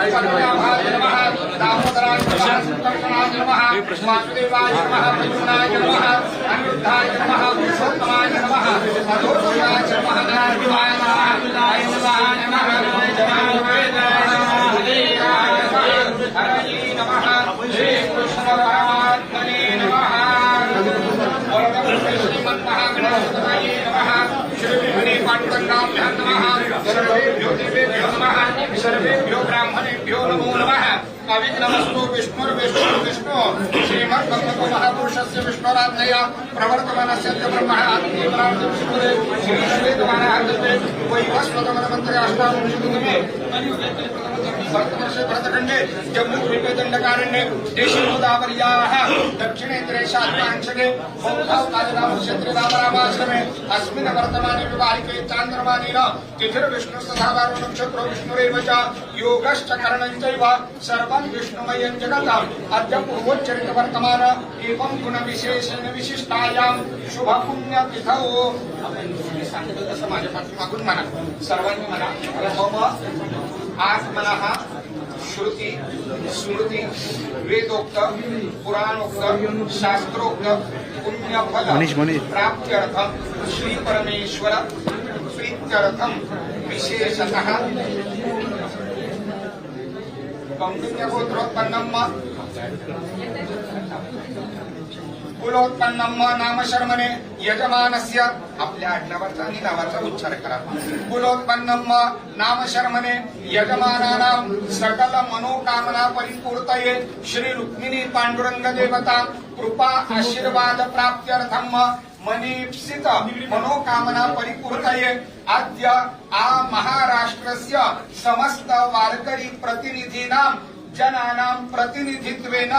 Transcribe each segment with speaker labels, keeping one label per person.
Speaker 1: विष्णुजाय नमः पद्मनाभाय नमः दामोदराय नमः सुदर्शनाय नमः वासुदेवाय नमः प्रद्युम्नाय नमः अनिरुद्धाय नमः पुरुषोत्तमाय नमः अधोषयाय नमः नारायणाय नमः आयुधाय नमः हरे नमः श्री कृष्ण परमात्मने नमः वरदपुत्र श्रीमन्महागणपतये नमः श्रीविघ्ने पाण्डुरङ्गाभ्यां नमः सर्वेभ्यो देवेभ्यो नमः सर्वेभ्यो ब्राह्मणेभ्यो नमो नमः अविघ्नमस्तु विष्णुर्विष्णु विष्णु श्रीमद्भगवतो महापुरुषस्य विष्णुराज्ञया प्रवर्तमानस्य च ब्रह्मः आत्मीयपरार्थं विष्णुरे श्रीश्वेतमानः वैवस्वतमनमन्त्रे अष्टादशमे वर्तवर्षे भरतखण्डे जम्मूद्वीपे दण्डकारण्ये गोदावर्याः दक्षिणेन्द्रे शास्त्रांशके बौद्धावताररामक्षेत्रे अस्मिन् वर्तमाने विवाहिके चान्द्रमानेन तिथिर्विष्णुस्तथा नक्षत्रो विष्णुरेव च योगश्च करणञ्चैव सर्वं विष्णुमयम् जगतम्. अद्य पूर्वोच्चरित वर्तमान. एवं गुणविशेषेण विशिष्टायाम्. शुभपुण्यतिथौ आपण मी सांगितलं तसं माझ्या म्हणा. सर्वांनी म्हणा. मम आत्मनः श्रुति स्मृति वेदोक्त पुराणोक्त शास्त्रोक्त पुण्यफल. प्राप्त्यर्थम श्री परमेश्वर प्रीत्यर्थम विशेषतः कौंडिन्यगोत्रोत्पन्नम कुलोत्पन्नम नाम शर्मने यजमानस्य आपल्या आडनावाचा आणि नावाचा उच्चार करा. कुलोत्पन्नम नाम शर्मने यजमानानां सकल मनोकामना परिपूर्तये श्री रुक्मिणी पांडुरंग देवता कृपा आशीर्वाद प्राप्त्यर्थम मनीप्सित मनोकामना परिपूर्तये. अद्य आ महाराष्ट्रस्य समस्त वारकरी प्रतिनिधीनां जनानां प्रतिनिधित्वेन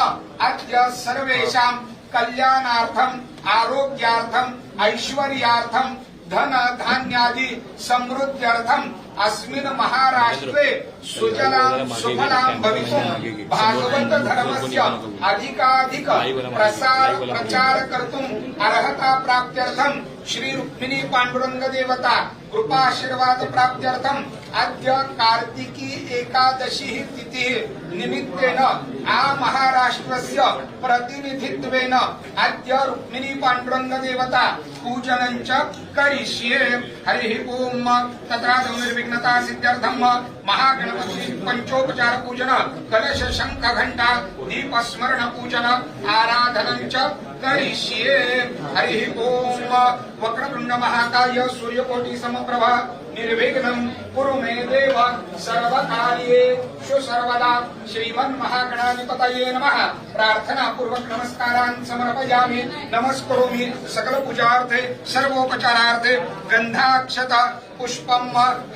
Speaker 1: अद्य सर्वेषां कल्याणार्थम् आरोग्यार्थम् ऐश्वर्यार्थम् धन धान्यादि समृद्ध्यर्थम्। अस्मिन् महाराष्ट्रे सुजलां सुफलां भवितुं भागवत धर्मस्य अधिकाधिक प्रसार प्रचार कर्तुम् अर्हता प्राप्त्यर्थं श्री रुक्मिणी पांडुरंग देवता कृपाशीर्वाद प्राप्त्यर्थम् अद्य कार्तिकी एकादशी तिथिः निमित्तेन आ महाराष्ट्रस्य प्रतिनिधित्वेन अद्य रुक्मिणी पांडुरंग देवता पूजनं च करिष्ये। हरिः ओम्। तथा निर्विघ्नता सिद्ध्यर्थं महागणपती पंचोपचार पूजन कलश शंख घंटा दीपस्मरण पूजन आराधनं च करिष्ये। हरिः ओम् वक्रतुण्ड महाकाय सूर्यकोटि समप्रभा निर्विघ्नम्। कुरु मे देव सर्वकार्येषु सर्वदा श्रीमन्महागणाधिपतये नमः। प्रार्थनापूर्वक नमस्कारान् समर्पयामि। नमस्करोमि सकल पूजार्थे सर्वोपचारार्थे गन्धाक्षत पुष्पं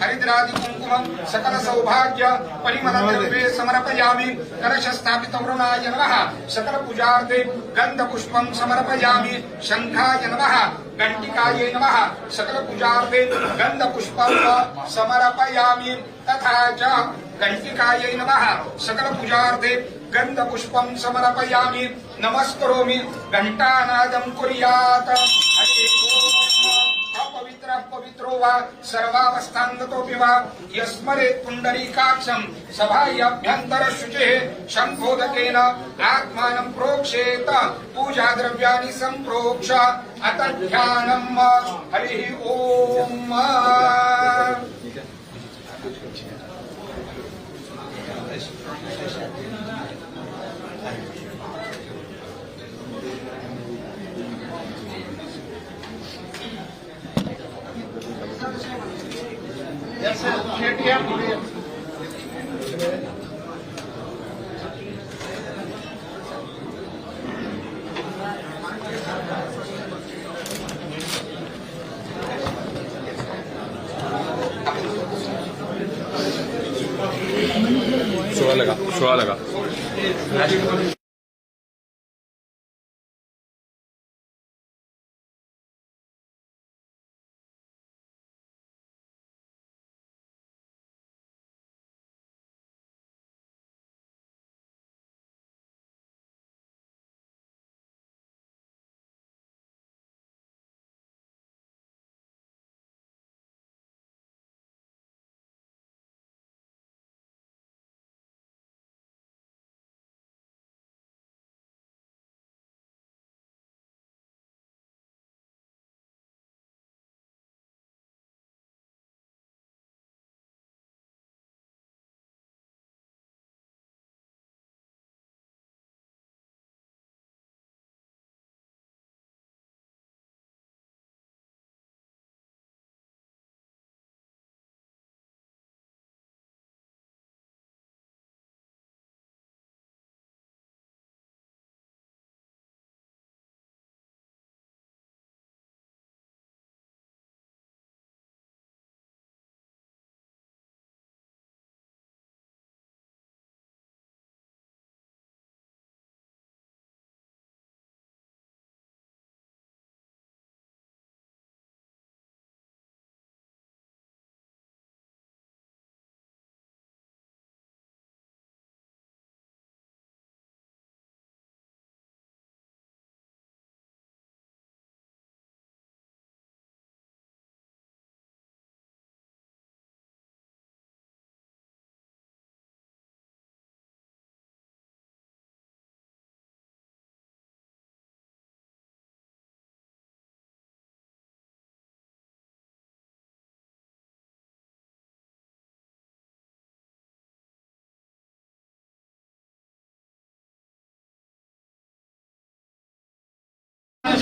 Speaker 1: हरिद्रादि कुंकुम सकल सौभाग्य परिमल द्रव्ये समर्पयामि। कलश स्थापित वरुणाय नमः। सकल पूजार्थे गंध पुष्पम समर्पयामि। शंखाय नमः। घण्टिकायै नमः। सकल पूजार्थे गन्ध पुष्पं समर्पयामि तथा च घण्टिकायै नमः। सकल पूजार्थे गन्ध समर्पयामि। नमस्करोमि। घण्टानादं कुर्यात्। अपवित्रः पवित्रो वा सर्वावस्थाङ्गतोऽपि वा। यस्मरेत् पुण्डरीकाक्षं सभायाभ्यन्तरशुचेः शम्भोदकेन शङ्खोदकेन आत्मानं प्रोक्षेत। पूजाद्रव्याणि सम्प्रोक्ष। अत ध्यानम् हरिः ओम्।
Speaker 2: Essa é
Speaker 1: a mulher.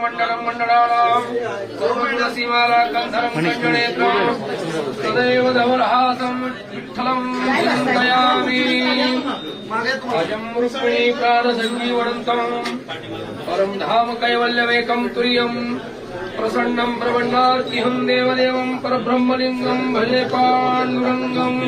Speaker 3: మండలం మండలానాం సీమాలా కంధరం కంజనేత్రం తదైవ ధవలహాసం విఠలం చింతయామి అజం రుక్మిణీ ప్రాణ సంజీవనంతం పరం ధామ కైవల్యమేకం తుర్యం प्रसन्नं प्रवन्नार्तिहं देवदेवं परब्रह्मलिङ्गं भजे पाण्डुरङ्गम्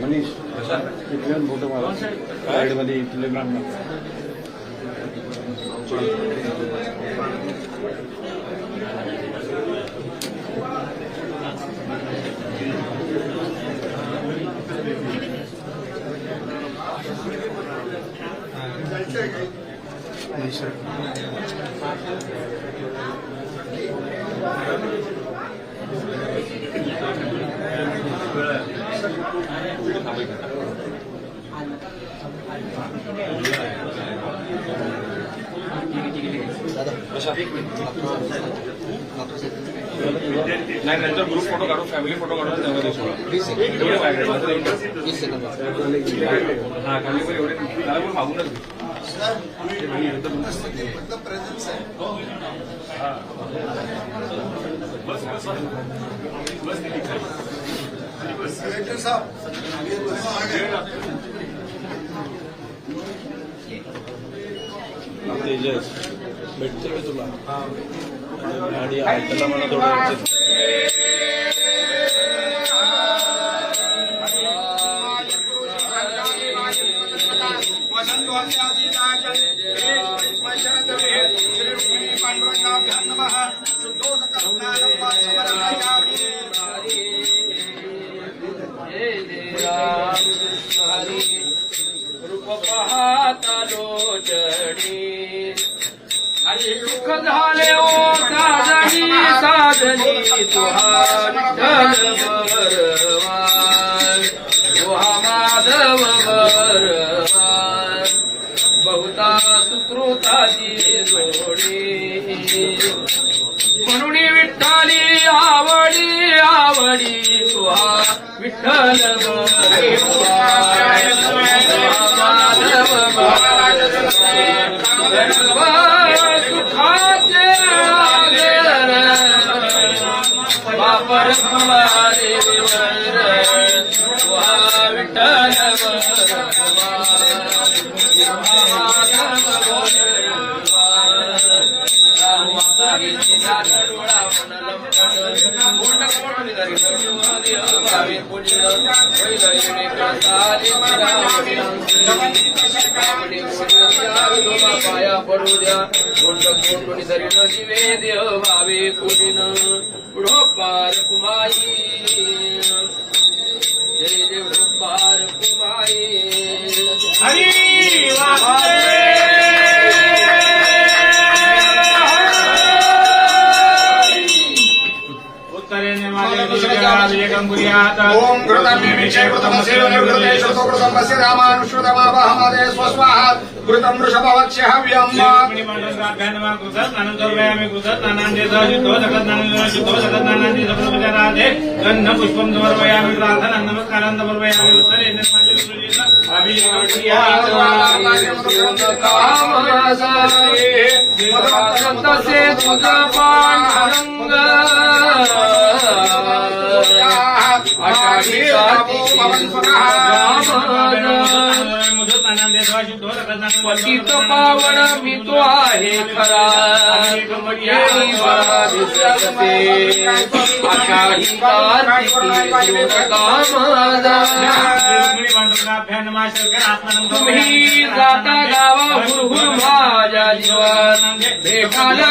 Speaker 4: मनीष इथले मारा.
Speaker 2: नाही नंतर ग्रुप फोटो काढू फॅमिली फोटो काढून तेव्हा देऊ सोळा एवढे पाहिजे माझं एवढं. हा खाली पण
Speaker 4: तेजस भेटते का तुला? आणि त्याला मला थोडं
Speaker 3: इश्क झाले ओ साधनी साधनी तुहा विठ्ठल बरवान तुहा माधव बरवान बहुता सुकृताची जोडी. म्हणून विठ्ठली आवडी आवडी तुहा विठ्ठल पाया पडू द्या गुंड कोंडून न जीवे देव भावे पुढीन पुढो पार
Speaker 1: ओम घृतं विषय कृतं सेवने कृतं कृतं रामानुश्रुतमावहमदे स्वस्वाहा। घृतं वृषभवक्ष्य हव्यम्
Speaker 5: पुष्पम समर्पयामि प्रार्थना नमस्कारान् समर्पयामि उत्तरे
Speaker 3: पतित पावन मी तो आहे खरा तुम्ही जाता गावा हुरहुर माझ्या जीवन. भेटाला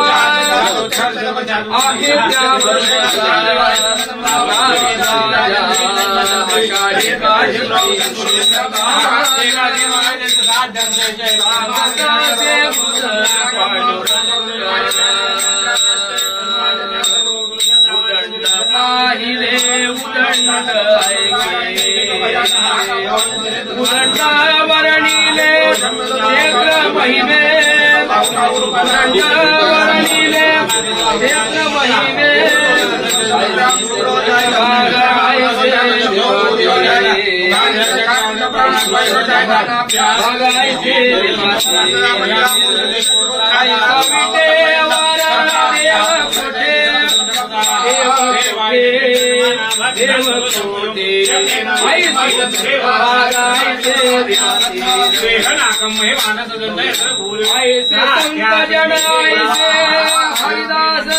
Speaker 3: आहे त्या उदंड पाहिले महिमे देव कोटे आई ऐसे सेवा जन ऐसे हरिदास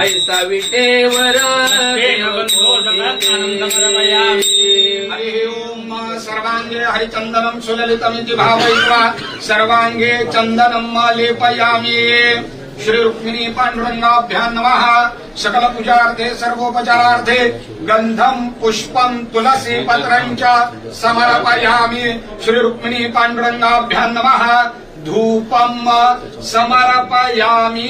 Speaker 3: ऐसा विटेवर
Speaker 1: सर्वांगे सुललितमिति भावयित्वा सर्वांगे चन्दनं लेपयामि श्री रुक्मिणी पाण्डुरङ्गाभ्यां नमः सकल पूजार्थे सर्वोपचारार्थे गन्धं पुष्पं तुलसी पत्रांच्या समर्पयामी समर्पयामि। श्री रुक्मिणी पाण्डुरङ्गाभ्यां नमः धूपं समर्पयामि।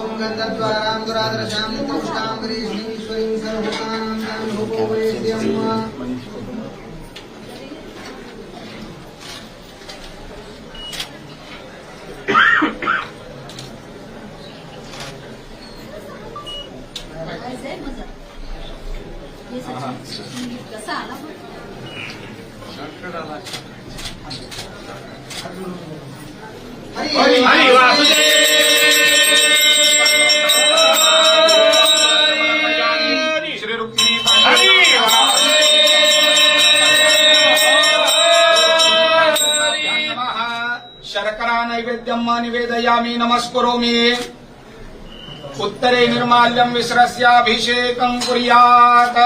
Speaker 6: हरि ओम गन्धद्वारां दुरादर्शां तुष्टां ह्रीश्वरीं सर्वभूतानां तां
Speaker 1: नैवेद्यम निवेदयामी निवेदयामि नमस्करोमि। उत्तरे निर्माल्यम विश्रस्याभिषेकं कुर्यात्।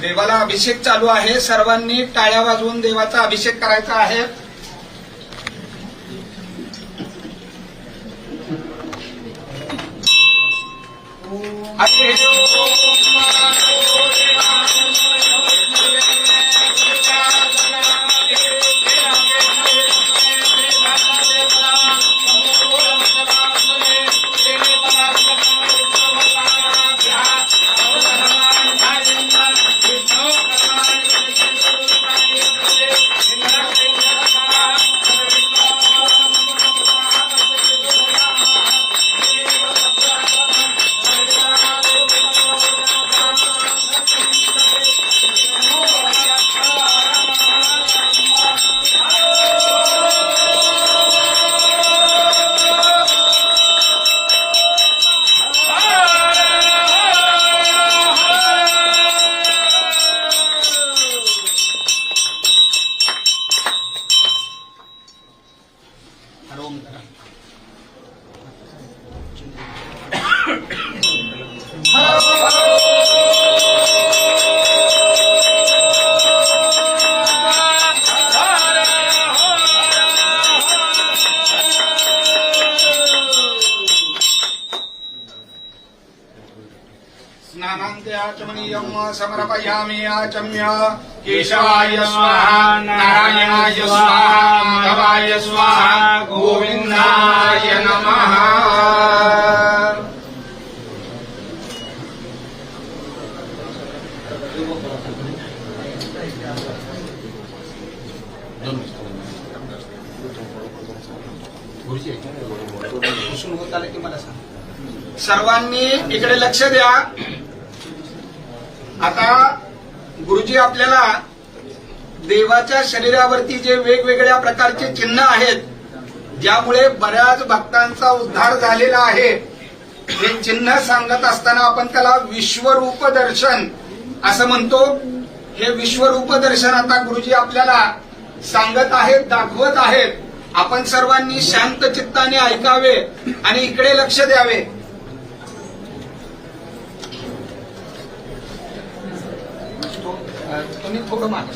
Speaker 1: देवाला अभिषेक चालू आहे सर्वांनी टाळ्या वाजवून देवाचा अभिषेक करायचा आहे. समर्पयामि आचम्य। केशवाय स्वाहा नारायणाय स्वाहा माधवाय स्वाहा गोविंदाय नमः। सर्वांनी इकडे लक्ष द्या. आता गुरुजी आपल्याला देवाच्या शरीरावरती जे वेगवेगळ्या प्रकारचे चिन्ह आहेत ज्यामुळे बऱ्याच भक्तांचा उद्धार झालेला आहे. हे चिन्ह सांगत असताना आपण त्याला विश्वरूप दर्शन असं म्हणतो. हे विश्वरूप दर्शन आता गुरुजी आपल्याला सांगत आहेत दाखवत आहेत. आपण सर्वांनी शांत चित्ताने ऐकावे आणि इकडे लक्ष द्यावे. तुम्ही थोडं मागे.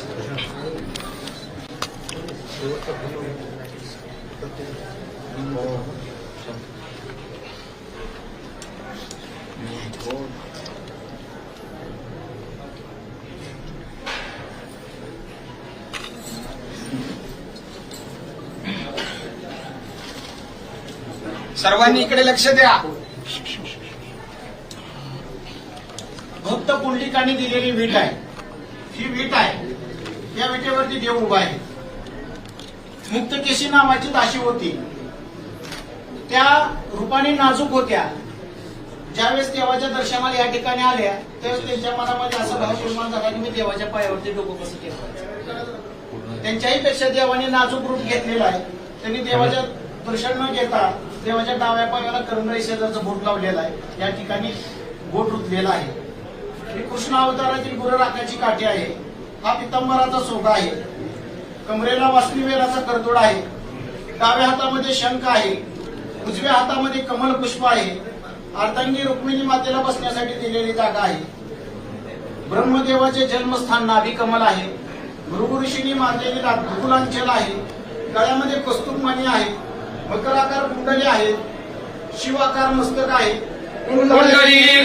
Speaker 1: सर्वांनी इकडे लक्ष द्या.
Speaker 5: भक्त पुंडलिकाने दिलेली वीट आहे. ही वीट आहे या विटेवरती देव उभा आहे. मुक्तकेशी नावाची दाशी होती. त्या रूपाने नाजूक होत्या. ज्यावेळेस देवाच्या दर्शनाला या ठिकाणी आल्या त्यावेळेस त्यांच्या मनामध्ये असा भाव निर्माण झाला की मी देवाच्या पायावरती डोकं कसं ठेवायचं? त्यांच्याही पेक्षा देवाने नाजूक रूप घेतलेला आहे. त्यांनी देवाच्या दर्शन न घेता देवाच्या डाव्या पायाला करंगळी शेजारचं बोट लावलेलं आहे. या ठिकाणी बोट रुतलेला आहे. ही कृष्ण अवतारातील गुरराखाची काठी आहे. हा पितांबराचा सोगा आहे. कमरेला वासुदेवाचा करदोड आहे. डाव्या हातामध्ये शंख आहे. उजव्या हातामध्ये कमल पुष्प आहे. अर्धांगी रुक्मिणी मातेला बसण्यासाठी दिलेली जागा आहे. ब्रह्मदेवाचे जन्मस्थान नाभी कमल आहे. भृगु ऋषींनी मारलेली रातकुलांचल आहे. गळ्यामध्ये कस्तुरमणी आहे. मकराकार कुंडली आहे. शिवाकार मस्तक आहे.
Speaker 3: कुंडली